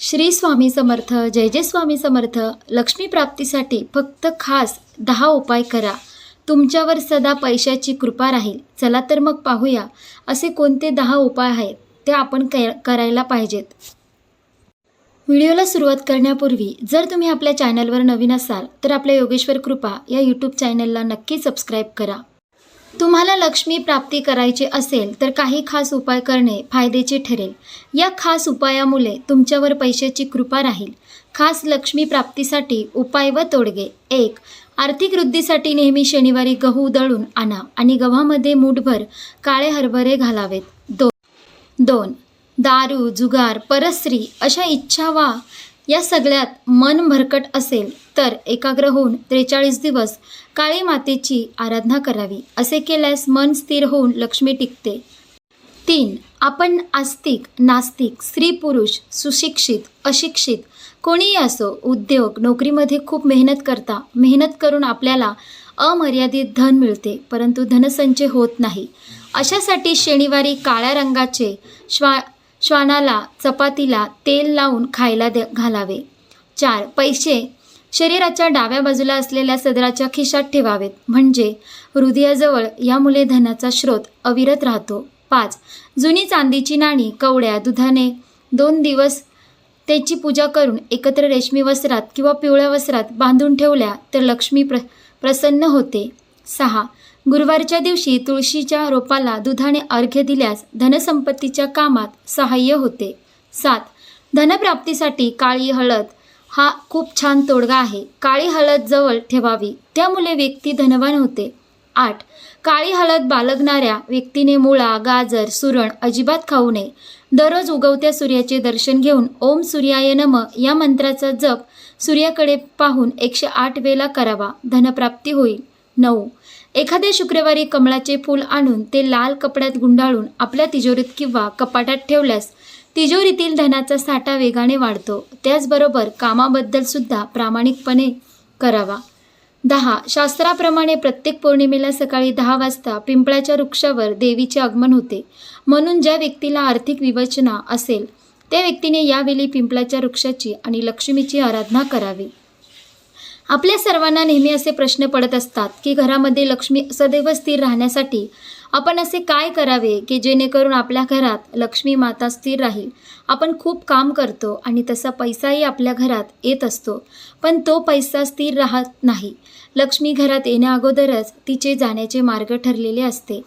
श्री स्वामी समर्थ जय जय स्वामी समर्थ. लक्ष्मी प्राप्तीसाठी फक्त खास दहा उपाय करा. तुमच्यावर सदा पैशाची कृपा राहील. चला तर मग पाहूया. असे कोणते दहा उपाय आहेत? ते आपण करायला पाहिजेत. व्हिडिओला सुरुवात करण्यापूर्वी जर तुम्ही आपल्या चॅनलवर नवीन असाल तर आपल्या योगेश्वर कृपा या यूट्यूब चॅनलला नक्की सबस्क्राईब करा. तुम्हाला लक्ष्मी प्राप्ती करायची असेल तर काही खास उपाय करणे फायद्याचे ठरेल. या खास उपायामुळे तुमच्यावर पैशाची कृपा राहील. खास लक्ष्मी प्राप्तीसाठी उपाय व तोडगे. एक आर्थिक वृद्धीसाठी नेहमी शनिवारी गहू दळून आणा आणि गव्हामध्ये मूठभर काळे हरभरे घालावेत. दोन दोन दारू जुगार परस्त्री अशा इच्छा वा या सगळ्यात मन भरकट असेल तर एकाग्र होऊन त्रेचाळीस दिवस काळी मातेची आराधना करावी असे केल्यास मन स्थिर होऊन लक्ष्मी टिकते. तीन आपण आस्तिक नास्तिक स्त्री पुरुष सुशिक्षित अशिक्षित कोणीही असो उद्योग नोकरीमध्ये खूप मेहनत करता मेहनत करून आपल्याला अमर्यादित धन मिळते परंतु धनसंचय होत नाही. अशासाठी शनिवारी काळ्या रंगाचे श्वा श्वानाला चपातीला तेल लावून खायला दे घालावे. चार पैसे शरीराच्या डाव्या बाजूला असलेल्या सदराच्या खिशात ठेवावेत. म्हणजे हृदयाजवळ यामुळे धनाचा स्रोत अविरत राहतो. पाच जुनी चांदीची नाणी कवड्या दुधाने दोन दिवस त्याची पूजा करून एकत्र रेशमी वस्त्रात किंवा पिवळ्या वस्त्रात बांधून ठेवल्या तर लक्ष्मी प्र प्रसन्न होते. सहा गुरुवारच्या दिवशी तुळशीच्या रोपाला दुधाने अर्घ्य दिल्यास धनसंपत्तीच्या कामात सहाय्य होते. सात धनप्राप्तीसाठी काळी हळद हा खूप छान तोडगा आहे. काळी हळद जवळ ठेवावी. त्यामुळे व्यक्ती धनवान होते. आठ. काळी हळद बालगणाऱ्या व्यक्तीने मुळा गाजर सुरण अजिबात खाऊ नये. दररोज उगवत्या सूर्याचे दर्शन घेऊन ओम सूर्याय नम या मंत्राचा जप सूर्याकडे पाहून एकशे आठ वेळा करावा. धनप्राप्ती होईल. नऊ. एखाद्या शुक्रवारी कमळाचे फूल आणून ते लाल कपड्यात गुंडाळून आपल्या तिजोरीत किंवा कपाटात ठेवल्यास तिजोरीतील धनाचा साठा वेगाने वाढतो. त्याचबरोबर कामाबद्दल सुद्धा प्रामाणिकपणे करावा. दहा. शास्त्राप्रमाणे प्रत्येक पौर्णिमेला सकाळी दहा वाजता पिंपळाच्या वृक्षावर देवीचे आगमन होते. म्हणून ज्या व्यक्तीला आर्थिक विवचना असेल त्या व्यक्तीने यावेळी पिंपळाच्या वृक्षाची आणि लक्ष्मीची आराधना करावी. आपल्या सर्वांना नेहमी असे प्रश्न पडत असतात की घरामध्ये लक्ष्मी सदैव स्थिर राहण्यासाठी आपण असे काय करावे की जेणेकरून आपल्या घरात लक्ष्मी माता स्थिर राहील? आपण खूप काम करतो आणि तसा पैसाही आपल्या घरात येत असतो पण तो पैसा स्थिर राहत नाही. लक्ष्मी घरात येण्या अगोदरच तिचे जाण्याचे मार्ग ठरलेले असते.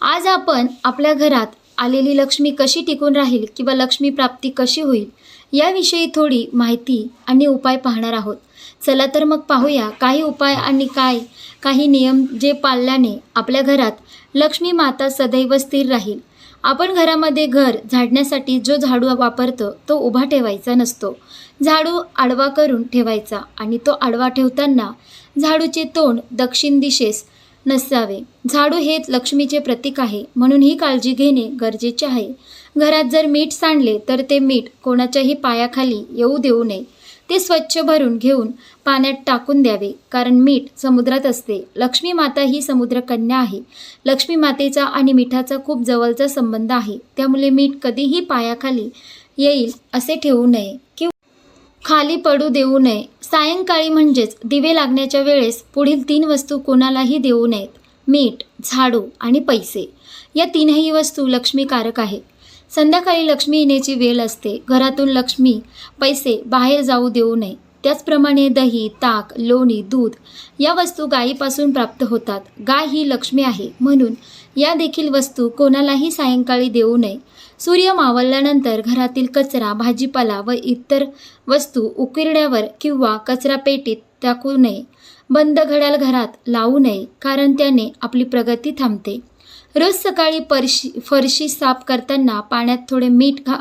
आज आपण आपल्या घरात आलेली लक्ष्मी कशी टिकून राहील किंवा लक्ष्मी प्राप्ती कशी होईल? याविषयी थोडी माहिती आणि उपाय पाहणार आहोत. चला तर मग पाहूया काही उपाय आणि काय काही नियम जे पाळल्याने आपल्या घरात लक्ष्मी माता सदैव स्थिर राहील. आपण घरामध्ये घर झाडण्यासाठी जो झाडू वापरतो तो उभा ठेवायचा नसतो. झाडू आडवा करून ठेवायचा आणि तो आडवा ठेवताना झाडूचे तोंड दक्षिण दिशेस नसावे. झाडू हे लक्ष्मीचे प्रतीक आहे म्हणून ही काळजी घेणे गरजेचे आहे. घरात जर मीठ सांडले तर ते मीठ कोणाच्याही पायाखाली येऊ देऊ नये. ते स्वच्छ भरून घेऊन पाण्यात टाकून द्यावे कारण मीठ समुद्रात असते. लक्ष्मी माता ही समुद्रकन्या आहे. लक्ष्मी मातेचा आणि मिठाचा खूप जवळचा संबंध आहे. त्यामुळे मीठ कधीही पायाखाली येईल असे ठेवू नये. किंवा खाली पडू देऊ नये. सायंकाळी म्हणजेच दिवे लागण्याच्या वेळेस पुढील तीन वस्तू कोणालाही देऊ नयेत. मीठ झाडू आणि पैसे. या तीनही वस्तू लक्ष्मीकारक आहे. संध्याकाळी लक्ष्मी येण्याची वेळ असते. घरातून लक्ष्मी पैसे बाहेर जाऊ देऊ नये. त्याचप्रमाणे दही ताक लोणी दूध या वस्तू गायीपासून प्राप्त होतात. गाय ही लक्ष्मी आहे. म्हणून या देखील वस्तू कोणालाही सायंकाळी देऊ नये. सूर्य मावळल्यानंतर घरातील कचरा भाजीपाला व इतर वस्तू उकिरड्यावर किंवा कचरा पेटीत टाकू नये. बंद घड्याळ घरात लावू नये कारण त्याने आपली प्रगती थांबते. रोज सकाळी परशी फरशी साफ करताना पाण्यात थोडे मीठ घा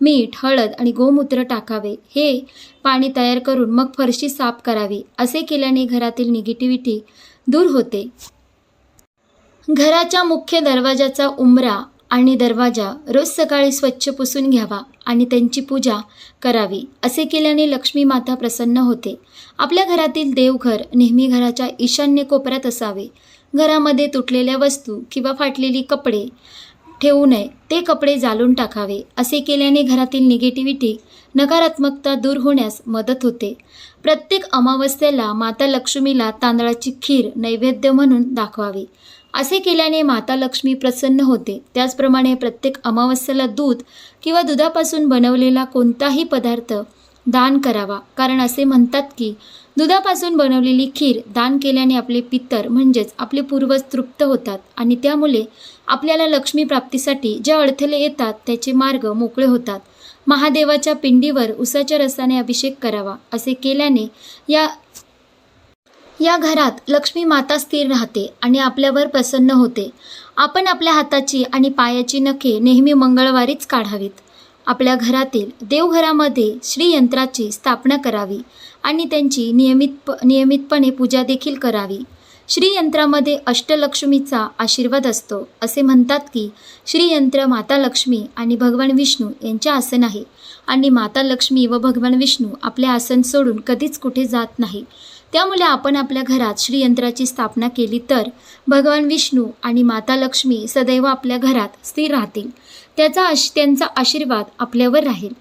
मीठ हळद आणि गोमूत्र टाकावे. हे पाणी तयार करून मग फरशी साफ करावी असे केल्याने घरातील निगेटिव्हिटी दूर होते. घराच्या मुख्य दरवाजाचा उंबरा आणि दरवाजा रोज सकाळी स्वच्छ पुसून घ्यावा आणि त्यांची पूजा करावी असे केल्याने लक्ष्मी माता प्रसन्न होते. आपल्या घरातील देवघर नेहमी घराच्या ईशान्य कोपऱ्यात असावे. घरामध्ये तुटलेल्या वस्तू किंवा फाटलेली कपडे ठेवू नये. ते कपडे जाळून टाकावे. असे केल्याने घरातील निगेटिव्हिटी नकारात्मकता दूर होण्यास मदत होते. प्रत्येक अमावस्येला माता लक्ष्मीला तांदळाची खीर नैवेद्य म्हणून दाखवावी. असे केल्याने माता लक्ष्मी प्रसन्न होते. त्याचप्रमाणे प्रत्येक अमावस्येला दूध किंवा दुधापासून बनवलेला कोणताही पदार्थ दान करावा. कारण असे म्हणतात की दुधापासून बनवलेली खीर दान केल्याने आपले पितर म्हणजेच आपले पूर्वज तृप्त होतात आणि त्यामुळे आपल्याला लक्ष्मी प्राप्तीसाठी ज्या अडथळे येतात त्याचे मार्ग मोकळे होतात. महादेवाच्या पिंडीवर उसाच्या रसाने अभिषेक करावा असे केल्याने या या घरात लक्ष्मी माता स्थिर राहते आणि आपल्यावर प्रसन्न होते. आपण आपल्या हाताची आणि पायाची नखे नेहमी मंगळवारीच काढावीत. आपल्या घरातील देवघरामध्ये श्रीयंत्राची स्थापना करावी आणि त्यांची नियमित प नियमितपणे पूजा देखील करावी. श्रीयंत्रामध्ये अष्टलक्ष्मीचा आशीर्वाद असतो असे म्हणतात की श्रीयंत्र माता लक्ष्मी आणि भगवान विष्णू यांचे आसन आहे. आणि माता लक्ष्मी व भगवान विष्णू आपले आसन सोडून कधीच कुठे जात नाही. त्यामुळे आपण आपल्या घरात श्रीयंत्राची स्थापना केली तर भगवान विष्णू आणि माता लक्ष्मी सदैव आपल्या घरात स्थिर राहतील. त्याचा आश त्यांचा आशीर्वाद आपल्यावर राहील.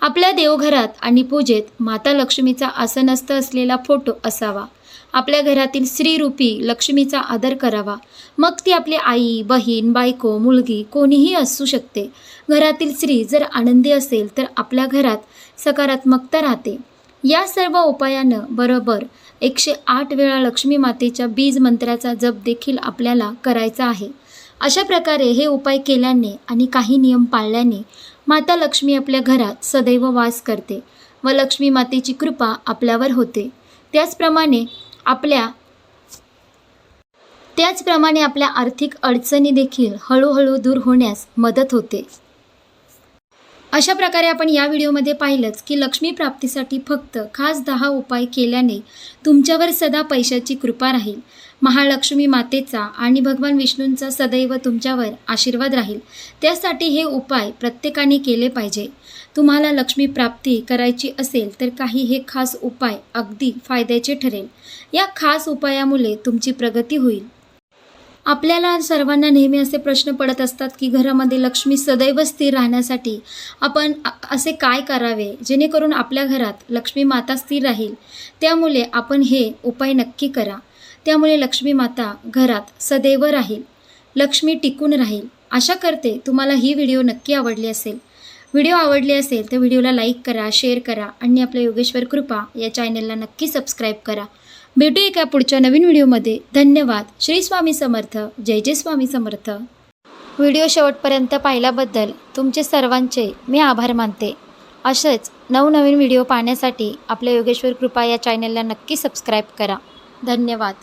आपल्या देवघरात आणि पूजेत माता लक्ष्मीचा आसनस्थ असलेला फोटो असावा. आपल्या घरातील स्त्रीरूपी लक्ष्मीचा आदर करावा. मग ती आपली आई बहीण बायको मुलगी कोणीही असू शकते. घरातील स्त्री जर आनंदी असेल तर आपल्या घरात सकारात्मकता राहते. या सर्व उपायानं बरोबर एकशे आठ वेळा लक्ष्मी मातेच्या बीज मंत्राचा जप देखील आपल्याला करायचा आहे. अशा प्रकारे हे उपाय केल्याने आणि काही नियम पाळल्याने माता लक्ष्मी आपल्या घरात सदैव वास करते व लक्ष्मी मातेची कृपा आपल्यावर होते. त्याचप्रमाणे आपल्या त्याचप्रमाणे आपल्या आर्थिक अडचणी देखील हळूहळू दूर होण्यास मदत होते. अशा प्रकारे आपण या व्हिडिओमध्ये पाहिलंच की लक्ष्मी प्राप्तीसाठी फक्त खास दहा उपाय केल्याने तुमच्यावर सदा पैशाची कृपा राहील. महालक्ष्मी मातेचा आणि भगवान विष्णूंचा सदैव तुमच्यावर आशीर्वाद राहील. त्यासाठी हे उपाय प्रत्येकाने केले पाहिजे. तुम्हाला लक्ष्मी प्राप्ती करायची असेल तर काही हे खास उपाय अगदी फायद्याचे ठरेल. या खास उपायामुळे तुमची प्रगती होईल. आपल्याला सर्वांना नेहमी असे प्रश्न पडत असतात की घरामध्ये लक्ष्मी सदैव स्थिर राहण्यासाठी आपण असे काय करावे? जेणेकरून आपल्या घरात लक्ष्मी माता स्थिर राहील. त्यामुळे आपण हे उपाय नक्की करा. त्यामुळे लक्ष्मी माता घरात सदैव राहील. लक्ष्मी टिकून राहील. आशा करते तुम्हाला ही व्हिडिओ नक्की आवडली असेल. व्हिडिओ आवडली असेल तर व्हिडिओला लाईक करा शेअर करा आणि आपल्या योगेश्वर कृपा या चॅनेलला नक्की सबस्क्राईब करा. भेटू एका पुढच्या नवीन व्हिडिओमध्ये. धन्यवाद. श्री स्वामी समर्थ. जय जय स्वामी समर्थ. व्हिडिओ शेवटपर्यंत पाहिल्याबद्दल तुमचे सर्वांचे मी आभार मानते. असेच नवनवीन व्हिडिओ पाहण्यासाठी आपल्या योगेश्वर कृपा या चॅनेलला नक्की सबस्क्राईब करा. धन्यवाद.